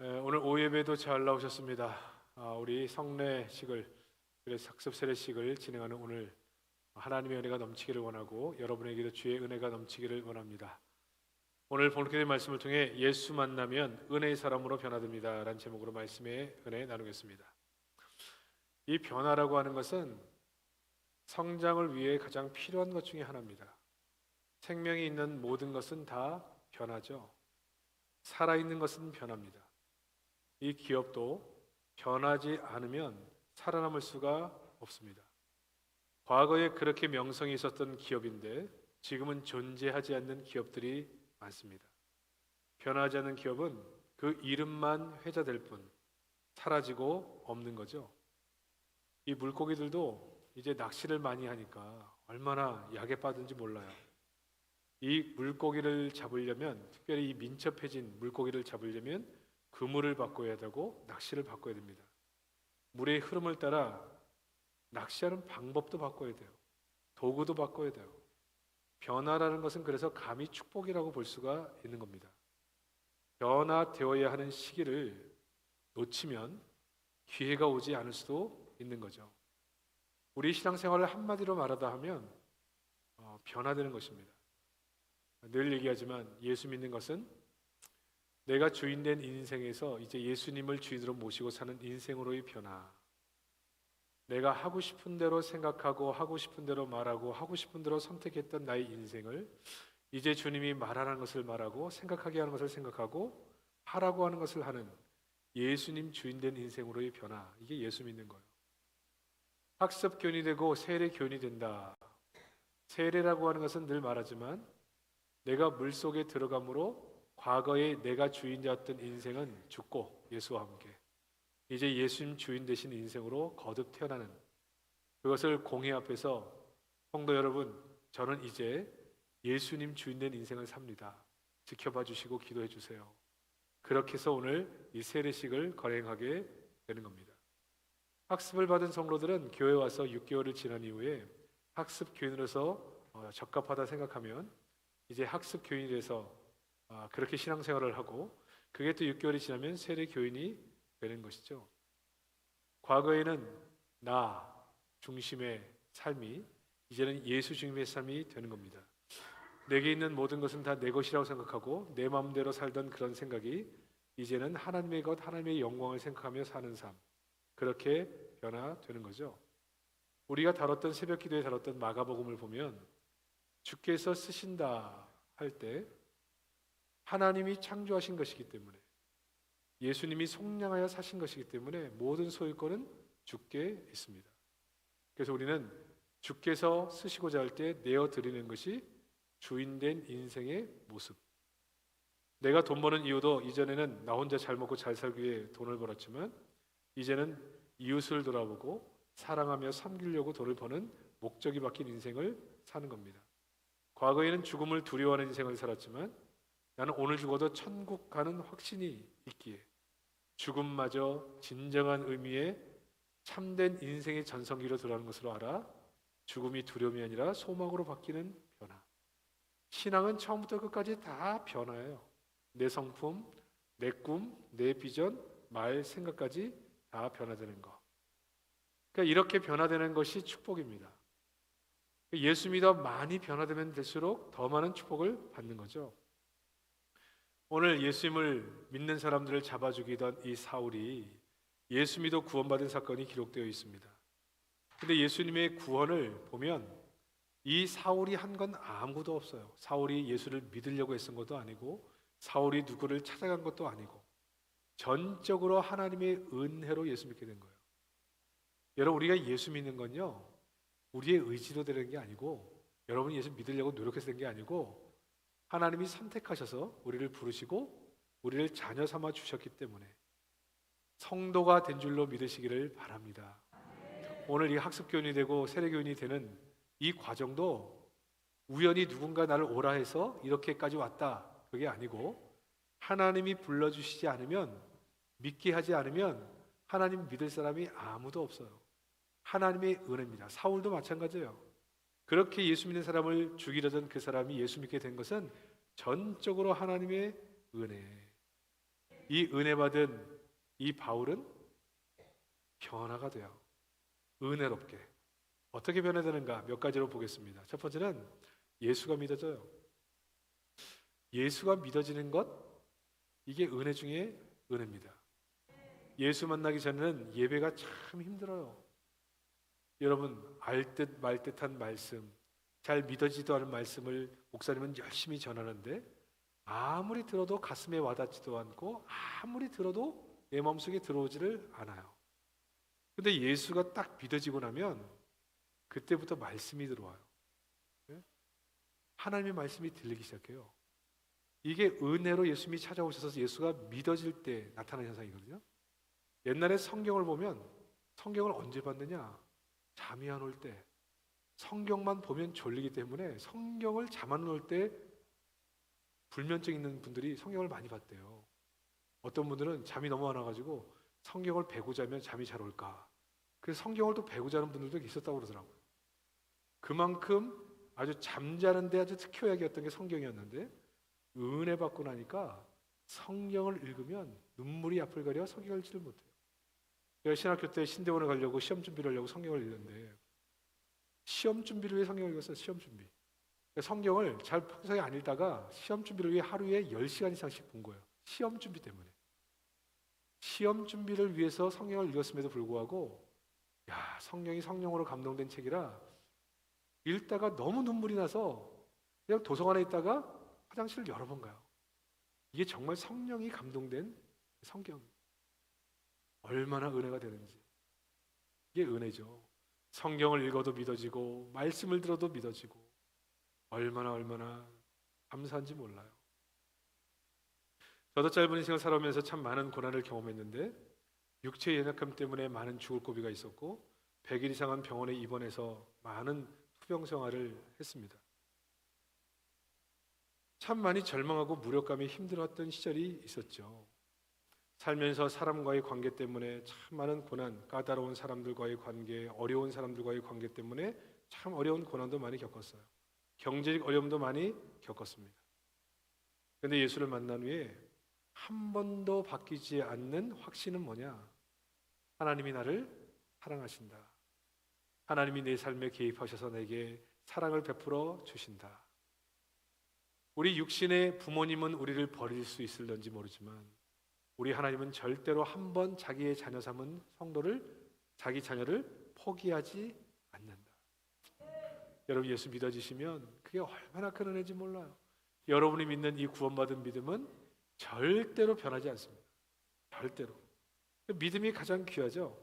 에, 오늘 오예배도 잘 나오셨습니다. 아, 우리 성례식을 그래서 학습 세례식을 진행하는 오늘 하나님의 은혜가 넘치기를 원하고 여러분에게도 주의 은혜가 넘치기를 원합니다. 오늘 본격적인 말씀을 통해 예수 만나면 은혜의 사람으로 변화됩니다 라는 제목으로 말씀의 은혜 나누겠습니다. 이 변화라고 하는 것은 성장을 위해 가장 필요한 것 중에 하나입니다. 생명이 있는 모든 것은 다 변하죠. 살아있는 것은 변합니다. 이 기업도 변하지 않으면 살아남을 수가 없습니다. 과거에 그렇게 명성이 있었던 기업인데 지금은 존재하지 않는 기업들이 많습니다. 변하지 않는 기업은 그 이름만 회자될 뿐 사라지고 없는 거죠. 이 물고기들도 이제 낚시를 많이 하니까 얼마나 약에 빠든지 몰라요. 이 물고기를 잡으려면 특별히 이 민첩해진 물고기를 잡으려면 그물을 바꿔야 되고 낚시를 바꿔야 됩니다. 물의 흐름을 따라 낚시하는 방법도 바꿔야 돼요. 도구도 바꿔야 돼요. 변화라는 것은 그래서 감히 축복이라고 볼 수가 있는 겁니다. 변화되어야 하는 시기를 놓치면 기회가 오지 않을 수도 있는 거죠. 우리 신앙생활을 한마디로 말하다 하면 어, 변화되는 것입니다. 늘 얘기하지만 예수 믿는 것은 내가 주인 된 인생에서 이제 예수님을 주인으로 모시고 사는 인생으로의 변화. 내가 하고 싶은 대로 생각하고 하고 싶은 대로 말하고 하고 싶은 대로 선택했던 나의 인생을 이제 주님이 말하는 것을 말하고 생각하게 하는 것을 생각하고 하라고 하는 것을 하는 예수님 주인 된 인생으로의 변화. 이게 예수 믿는 거예요. 학습 교훈이 되고 세례 교훈이 된다. 세례라고 하는 것은 늘 말하지만 내가 물 속에 들어감으로 과거에 내가 주인이었던 인생은 죽고 예수와 함께 이제 예수님 주인 되신 인생으로 거듭 태어나는 그것을 공회 앞에서 성도 여러분 저는 이제 예수님 주인 된 인생을 삽니다. 지켜봐 주시고 기도해 주세요. 그렇게 해서 오늘 이 세례식을 거행하게 되는 겁니다. 학습을 받은 성도들은 교회 와서 6개월을 지난 이후에 학습 교인으로서 어, 적합하다 생각하면 이제 학습 교인이 돼서 아, 그렇게 신앙생활을 하고 그게 또 6개월이 지나면 세례 교인이 되는 것이죠. 과거에는 나 중심의 삶이 이제는 예수 중심의 삶이 되는 겁니다. 내게 있는 모든 것은 다 내 것이라고 생각하고 내 마음대로 살던 그런 생각이 이제는 하나님의 것, 하나님의 영광을 생각하며 사는 삶. 그렇게 변화되는 거죠. 우리가 다뤘던 새벽 기도에 다뤘던 마가복음을 보면 주께서 쓰신다 할 때 하나님이 창조하신 것이기 때문에 예수님이 속량하여 사신 것이기 때문에 모든 소유권은 주께 있습니다. 그래서 우리는 주께서 쓰시고자 할 때 내어 드리는 것이 주인된 인생의 모습. 내가 돈 버는 이유도 이전에는 나 혼자 잘 먹고 잘 살기 위해 돈을 벌었지만 이제는 이웃을 돌아보고 사랑하며 섬기려고 돈을 버는 목적이 바뀐 인생을 사는 겁니다. 과거에는 죽음을 두려워하는 인생을 살았지만 나는 오늘 죽어도 천국 가는 확신이 있기에 죽음마저 진정한 의미의 참된 인생의 전성기로 들어가는 것으로 알아 죽음이 두려움이 아니라 소망으로 바뀌는 변화. 신앙은 처음부터 끝까지 다 변화예요. 내 성품, 내 꿈, 내 비전, 말, 생각까지 다 변화되는 거. 그러니까 이렇게 변화되는 것이 축복입니다. 예수 믿어 많이 변화되면 될수록 더 많은 축복을 받는 거죠. 오늘 예수님을 믿는 사람들을 잡아 죽이던 이 사울이 예수 믿어 구원받은 사건이 기록되어 있습니다. 근데 예수님의 구원을 보면 이 사울이 한 건 아무것도 없어요. 사울이 예수를 믿으려고 했던 것도 아니고 사울이 누구를 찾아간 것도 아니고 전적으로 하나님의 은혜로 예수 믿게 된 거예요. 여러분 우리가 예수 믿는 건요. 우리의 의지로 되는 게 아니고 여러분이 예수 믿으려고 노력해서 된 게 아니고 하나님이 선택하셔서 우리를 부르시고 우리를 자녀 삼아 주셨기 때문에 성도가 된 줄로 믿으시기를 바랍니다. 오늘 이 학습 교인이 되고 세례 교인이 되는 이 과정도 우연히 누군가 나를 오라 해서 이렇게까지 왔다. 그게 아니고 하나님이 불러 주시지 않으면 믿게 하지 않으면 하나님 믿을 사람이 아무도 없어요. 하나님의 은혜입니다. 사울도 마찬가지예요. 그렇게 예수 믿는 사람을 죽이려던 그 사람이 예수 믿게 된 것은 전적으로 하나님의 은혜. 이 은혜 받은 이 바울은 변화가 돼요. 은혜롭게. 어떻게 변화되는가 몇 가지로 보겠습니다. 첫 번째는 예수가 믿어져요. 예수가 믿어지는 것 이게 은혜 중에 은혜입니다. 예수 만나기 전에는 예배가 참 힘들어요. 여러분 알 듯 말 듯한 말씀, 잘 믿어지도 않은 말씀을 목사님은 열심히 전하는데 아무리 들어도 가슴에 와닿지도 않고 아무리 들어도 내 마음속에 들어오지를 않아요. 근데 예수가 딱 믿어지고 나면 그때부터 말씀이 들어와요. 예? 하나님의 말씀이 들리기 시작해요. 이게 은혜로 예수님이 찾아오셔서 예수가 믿어질 때 나타나는 현상이거든요. 옛날에 성경을 보면 성경을 언제 봤느냐? 잠이 안 올 때. 성경만 보면 졸리기 때문에 성경을 잠 안 올 때 불면증 있는 분들이 성경을 많이 봤대요. 어떤 분들은 잠이 너무 안 와가지고 성경을 베고 자면 잠이 잘 올까. 그래서 성경을 또 베고 자는 분들도 있었다고 그러더라고요. 그만큼 아주 잠자는데 아주 특효약이었던 게 성경이었는데 은혜 받고 나니까 성경을 읽으면 눈물이 앞을 가려 읽지를 못해요. 신학교 때 신대원에 가려고 시험 준비를 하려고 성경을 읽는데 시험 준비를 위해 성경을 읽었어요. 시험 준비. 그러니까 성경을 잘 평소에 안 읽다가 시험 준비를 위해 하루에 10시간 이상씩 본 거예요. 시험 준비 때문에. 시험 준비를 위해서 성경을 읽었음에도 불구하고 야, 성경이 성령으로 감동된 책이라 읽다가 너무 눈물이 나서 그냥 도서관에 있다가 화장실을 여러 번 가요. 이게 정말 성령이 감동된 성경. 얼마나 은혜가 되는지. 이게 은혜죠. 성경을 읽어도 믿어지고 말씀을 들어도 믿어지고 얼마나 얼마나 감사한지 몰라요. 저도 짧은 인생을 살아오면서 참 많은 고난을 경험했는데 육체의 연약함 때문에 많은 죽을 고비가 있었고 100일 이상은 병원에 입원해서 많은 투병 생활을 했습니다. 참 많이 절망하고 무력감이 힘들었던 시절이 있었죠. 살면서 사람과의 관계 때문에 참 많은 고난, 까다로운 사람들과의 관계, 어려운 사람들과의 관계 때문에 참 어려운 고난도 많이 겪었어요. 경제적 어려움도 많이 겪었습니다. 그런데 예수를 만난 후에 한 번도 바뀌지 않는 확신은 뭐냐? 하나님이 나를 사랑하신다. 하나님이 내 삶에 개입하셔서 내게 사랑을 베풀어 주신다. 우리 육신의 부모님은 우리를 버릴 수 있을런지 모르지만 우리 하나님은 절대로 한 번 자기의 자녀 삼은 성도를 자기 자녀를 포기하지 않는다. 여러분 예수 믿어지시면 그게 얼마나 큰 은혜인지 몰라요. 여러분이 믿는 이 구원받은 믿음은 절대로 변하지 않습니다. 절대로. 믿음이 가장 귀하죠.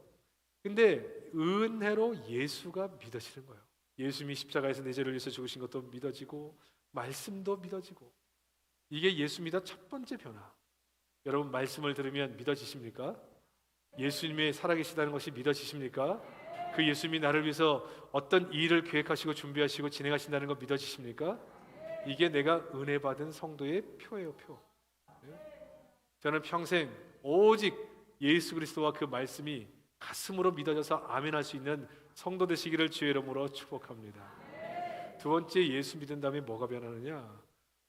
근데 은혜로 예수가 믿어지는 거예요. 예수님이 십자가에서 내 죄를 위해서 죽으신 것도 믿어지고 말씀도 믿어지고 이게 예수 믿어 첫 번째 변화. 여러분 말씀을 들으면 믿어지십니까? 예수님이 살아계시다는 것이 믿어지십니까? 그 예수님이 나를 위해서 어떤 일을 계획하시고 준비하시고 진행하신다는 거 믿어지십니까? 이게 내가 은혜 받은 성도의 표예요, 표. 네? 저는 평생 오직 예수 그리스도와 그 말씀이 가슴으로 믿어져서 아멘할 수 있는 성도 되시기를 주의 이름으로 축복합니다. 두 번째 예수 믿은 다음에 뭐가 변하느냐?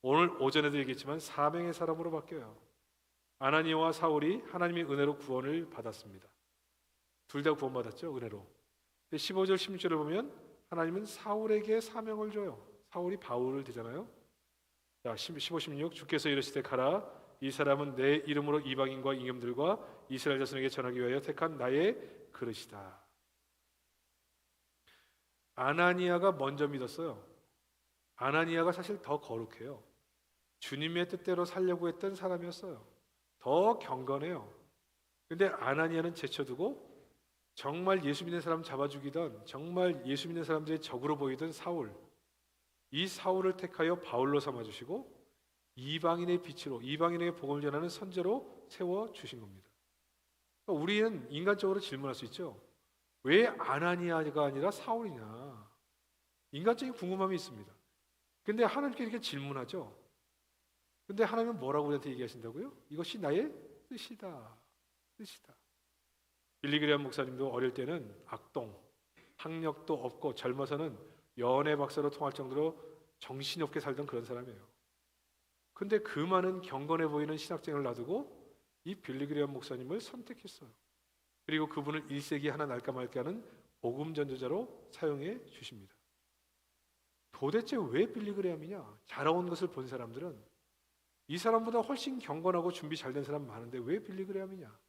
오늘 오전에도 얘기했지만 사명의 사람으로 바뀌어요. 아나니아와 사울이 하나님의 은혜로 구원을 받았습니다. 둘 다 구원받았죠, 은혜로. 15절 16절을 보면 하나님은 사울에게 사명을 줘요. 사울이 바울을 되잖아요. 자, 15, 16 주께서 이르시되 가라 이 사람은 내 이름으로 이방인과 잉염들과 이스라엘 자손에게 전하기 위하여 택한 나의 그릇이다. 아나니아가 먼저 믿었어요. 아나니아가 사실 더 거룩해요. 주님의 뜻대로 살려고 했던 사람이었어요. 더 경건해요. 근데 아나니아는 제쳐두고 정말 예수 믿는 사람 잡아 죽이던 정말 예수 믿는 사람들의 적으로 보이던 사울 이 사울을 택하여 바울로 삼아 주시고 이방인의 빛으로 이방인에게 복음을 전하는 선제로 세워 주신 겁니다. 그러니까 우리는 인간적으로 질문할 수 있죠. 왜 아나니아가 아니라 사울이냐? 인간적인 궁금함이 있습니다. 근데 하나님께 이렇게 질문하죠. 근데 하나님은 뭐라고 우리한테 얘기하신다고요? 이것이 나의 뜻이다. 뜻이다. 빌리그리안 목사님도 어릴 때는 악동, 학력도 없고 젊어서는 연애 박사로 통할 정도로 정신이 없게 살던 그런 사람이에요. 근데 그 많은 경건해 보이는 신학생을 놔두고 이 빌리그레엄 목사님을 선택했어요. 그리고 그분을 1세기 하나 날까 말까 하는 복음 전도자로 사용해 주십니다. 도대체 왜 빌리그레엄이냐? 자라온 것을 본 사람들은 이 사람보다 훨씬 경건하고 준비 잘 된 사람 많은데 왜 빌리 그레엄이냐?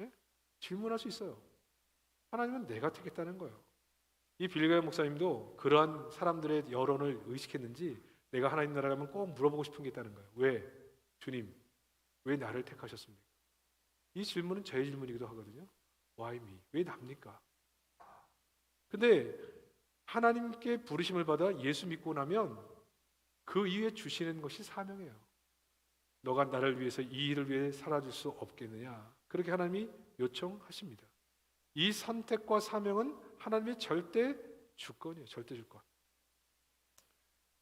예? 질문할 수 있어요. 하나님은 내가 택했다는 거예요. 이 빌리 그레엄 목사님도 그러한 사람들의 여론을 의식했는지 내가 하나님 나라 가면 꼭 물어보고 싶은 게 있다는 거예요. 왜? 주님, 왜 나를 택하셨습니까? 이 질문은 저의 질문이기도 하거든요. Why me? 왜 납니까? 근데 하나님께 부르심을 받아 예수 믿고 나면 그 이후에 주시는 것이 사명이에요. 너가 나를 위해서 이 일을 위해 살아줄 수 없겠느냐? 그렇게 하나님이 요청하십니다. 이 선택과 사명은 하나님의 절대 주권이에요. 절대 주권.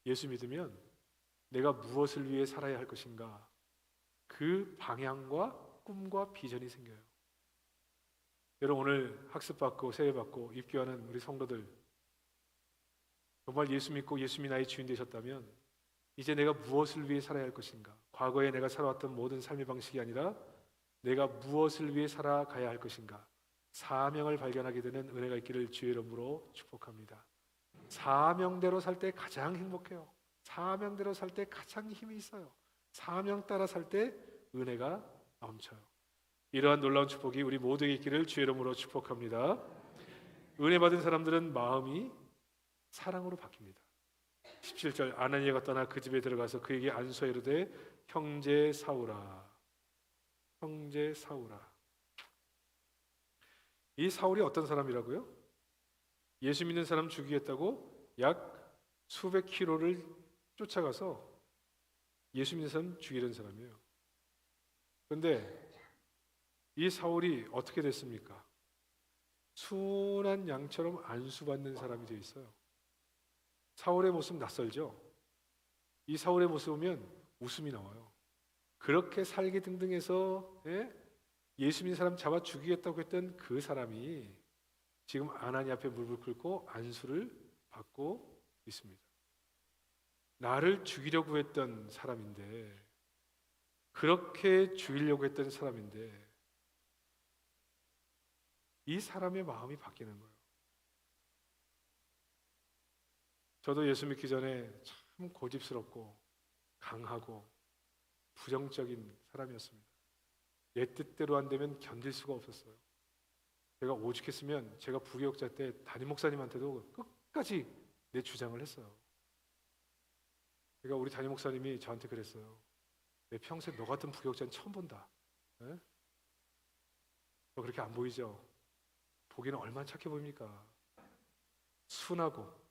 예수 믿으면 내가 무엇을 위해 살아야 할 것인가? 그 방향과 꿈과 비전이 생겨요. 여러분 오늘 학습받고 세례받고 입교하는 우리 성도들 정말 예수 믿고 예수님이 나의 주인 되셨다면 이제 내가 무엇을 위해 살아야 할 것인가? 과거에 내가 살아왔던 모든 삶의 방식이 아니라 내가 무엇을 위해 살아가야 할 것인가? 사명을 발견하게 되는 은혜가 있기를 주의 이름으로 축복합니다. 사명대로 살 때 가장 행복해요. 사명대로 살 때 가장 힘이 있어요. 사명 따라 살 때 은혜가 넘쳐요. 이러한 놀라운 축복이 우리 모두에게 있기를 주의 이름으로 축복합니다. 은혜 받은 사람들은 마음이 사랑으로 바뀝니다. 17절 아나니아가 떠나 그 집에 들어가서 그에게 안수하 이르되 형제 사울아 형제 사울아 이 사울이 어떤 사람이라고요? 예수 믿는 사람 죽이겠다고 약 수백 킬로를 쫓아가서 예수 믿는 사람 죽이는 사람이에요. 그런데 이 사울이 어떻게 됐습니까? 순한 양처럼 안수받는 사람이 되어 있어요. 사울의 모습 낯설죠? 이 사울의 모습 보면 웃음이 나와요. 그렇게 살기 등등해서 예? 믿는 사람 잡아 죽이겠다고 했던 그 사람이 지금 아나니 앞에 물불 끓고 안수를 받고 있습니다. 나를 죽이려고 했던 사람인데 그렇게 죽이려고 했던 사람인데 이 사람의 마음이 바뀌는 거예요. 저도 예수 믿기 전에 참 고집스럽고 강하고 부정적인 사람이었습니다. 내 뜻대로 안 되면 견딜 수가 없었어요. 제가 오죽했으면 제가 부교육자 때 담임 목사님한테도 끝까지 내 주장을 했어요. 그러니까 우리 담임 목사님이 저한테 그랬어요. 내 평생 너 같은 부교육자는 처음 본다. 네? 너 그렇게 안 보이죠? 보기는 얼마나 착해 보입니까? 순하고.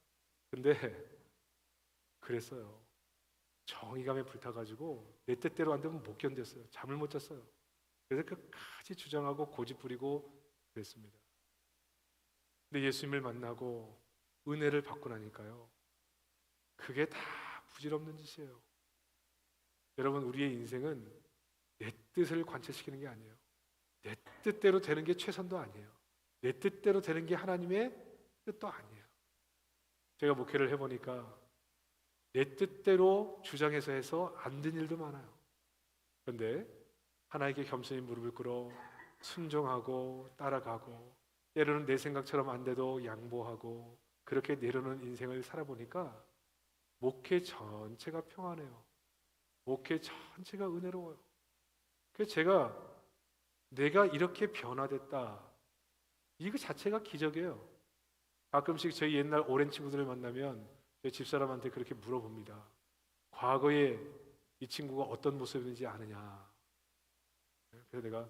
근데 그랬어요. 정의감에 불타가지고 내 뜻대로 안 되면 못 견뎠어요. 잠을 못 잤어요. 그래서 끝까지 주장하고 고집 부리고 그랬습니다. 근데 예수님을 만나고 은혜를 받고 나니까요. 그게 다 부질없는 짓이에요. 여러분, 우리의 인생은 내 뜻을 관철시키는 게 아니에요. 내 뜻대로 되는 게 최선도 아니에요. 내 뜻대로 되는 게 하나님의 뜻도 아니에요. 제가 목회를 해보니까 내 뜻대로 주장해서 해서 안 된 일도 많아요. 그런데 하나님께 겸손히 무릎을 꿇어 순종하고 따라가고 때로는 내 생각처럼 안 돼도 양보하고 그렇게 내려놓은 인생을 살아보니까 목회 전체가 평안해요. 목회 전체가 은혜로워요. 그래서 제가 내가 이렇게 변화됐다. 이거 자체가 기적이에요. 가끔씩 저희 옛날 오랜 친구들을 만나면 제 집사람한테 그렇게 물어봅니다. 과거에 이 친구가 어떤 모습인지 아느냐. 그래서 내가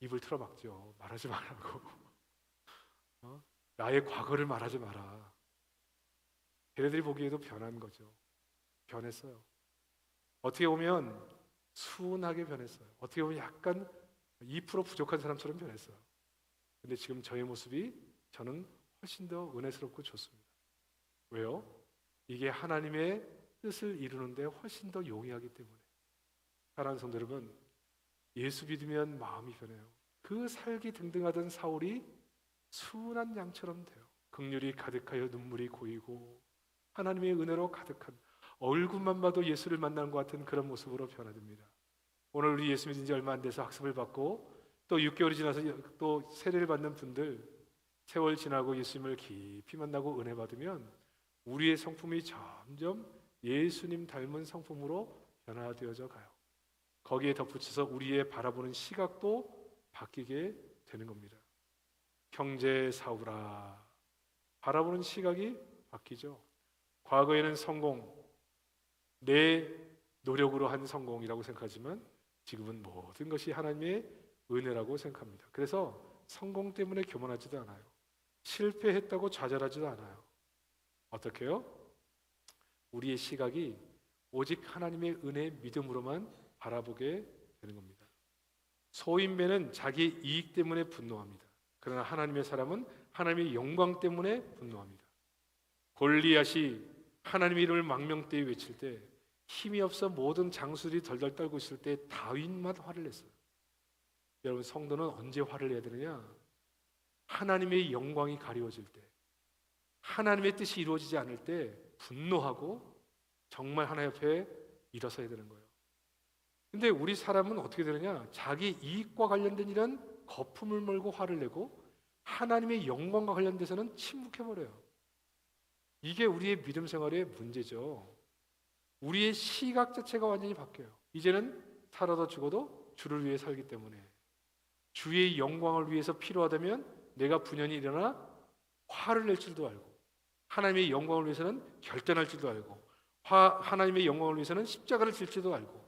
입을 틀어막죠. 말하지 말라고. 어? 나의 과거를 말하지 마라. 걔네들이 보기에도 변한 거죠. 변했어요. 어떻게 보면 순하게 변했어요. 어떻게 보면 약간 2% 부족한 사람처럼 변했어요. 근데 지금 저의 모습이 저는 훨씬 더 은혜스럽고 좋습니다. 왜요? 이게 하나님의 뜻을 이루는데 훨씬 더 용이하기 때문에. 사랑하는 성도 여러분, 예수 믿으면 마음이 변해요. 그 살기 등등하던 사울이 순한 양처럼 돼요. 극률이 가득하여 눈물이 고이고 하나님의 은혜로 가득한 얼굴만 봐도 예수를 만난 것 같은 그런 모습으로 변화됩니다. 오늘 우리 예수 믿은 지 얼마 안 돼서 학습을 받고 또 6개월이 지나서 또 세례를 받는 분들 세월 지나고 예수님을 깊이 만나고 은혜 받으면 우리의 성품이 점점 예수님 닮은 성품으로 변화되어져 가요. 거기에 덧붙여서 우리의 바라보는 시각도 바뀌게 되는 겁니다. 경제 사우라 바라보는 시각이 바뀌죠. 과거에는 성공 내 노력으로 한 성공이라고 생각하지만 지금은 모든 것이 하나님의 은혜라고 생각합니다. 그래서 성공 때문에 교만하지도 않아요. 실패했다고 좌절하지도 않아요. 어떻게요? 우리의 시각이 오직 하나님의 은혜 믿음으로만 바라보게 되는 겁니다. 소인배는 자기 이익 때문에 분노합니다. 그러나 하나님의 사람은 하나님의 영광 때문에 분노합니다. 골리앗이 하나님의 이름을 망명때에 외칠 때 힘이 없어 모든 장수들이 덜덜 떨고 있을 때 다윗만 화를 냈어요. 여러분 성도는 언제 화를 내야 되느냐? 하나님의 영광이 가리워질 때, 하나님의 뜻이 이루어지지 않을 때 분노하고 정말 하나님 앞에 일어서야 되는 거예요. 근데 우리 사람은 어떻게 되느냐? 자기 이익과 관련된 일은 거품을 몰고 화를 내고 하나님의 영광과 관련돼서는 침묵해 버려요. 이게 우리의 믿음 생활의 문제죠. 우리의 시각 자체가 완전히 바뀌어요. 이제는 살아도 죽어도 주를 위해 살기 때문에 주의 영광을 위해서 필요하다면 내가 분연히 일어나 화를 낼 줄도 알고 하나님의 영광을 위해서는 결단할 줄도 알고 화, 하나님의 영광을 위해서는 십자가를 질 줄도 알고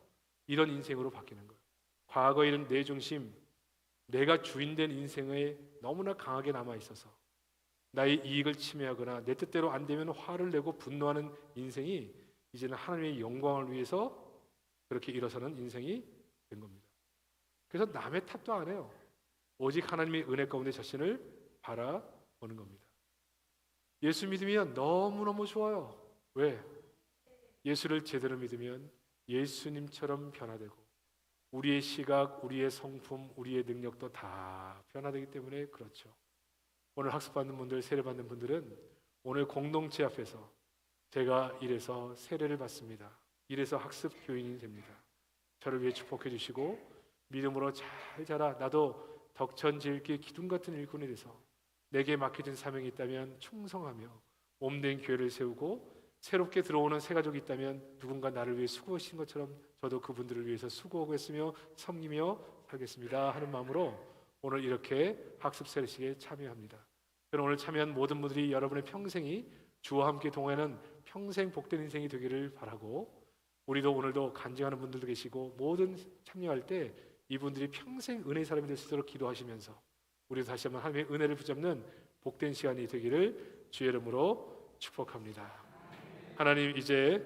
이런 인생으로 바뀌는 거예요. 과거에는 내 중심, 내가 주인된 인생에 너무나 강하게 남아 있어서 나의 이익을 침해하거나 내 뜻대로 안 되면 화를 내고 분노하는 인생이 이제는 하나님의 영광을 위해서 그렇게 일어서는 인생이 된 겁니다. 그래서 남의 탓도 안 해요. 오직 하나님의 은혜 가운데 자신을 바라보는 겁니다. 예수 믿으면 너무너무 좋아요. 왜? 예수를 제대로 믿으면 예수님처럼 변화되고 우리의 시각, 우리의 성품, 우리의 능력도 다 변화되기 때문에 그렇죠. 오늘 학습받는 분들, 세례받는 분들은 오늘 공동체 앞에서 제가 이래서 세례를 받습니다. 이래서 학습 교인이 됩니다. 저를 위해 축복해 주시고 믿음으로 잘 자라 나도 덕천 지을기 기둥 같은 일꾼이 돼서 내게 맡겨진 사명이 있다면 충성하며 몸된 교회를 세우고 새롭게 들어오는 새 가족이 있다면 누군가 나를 위해 수고하신 것처럼 저도 그분들을 위해서 수고하겠으며 섬기며 살겠습니다 하는 마음으로 오늘 이렇게 학습 세례식에 참여합니다. 저는 오늘 참여한 모든 분들이 여러분의 평생이 주와 함께 동행하는 평생 복된 인생이 되기를 바라고 우리도 오늘도 간증하는 분들도 계시고 모든 참여할 때 이분들이 평생 은혜의 사람이 될 수 있도록 기도하시면서 우리도 다시 한번 하나님의 은혜를 붙잡는 복된 시간이 되기를 주의 이름으로 축복합니다. 하나님 이제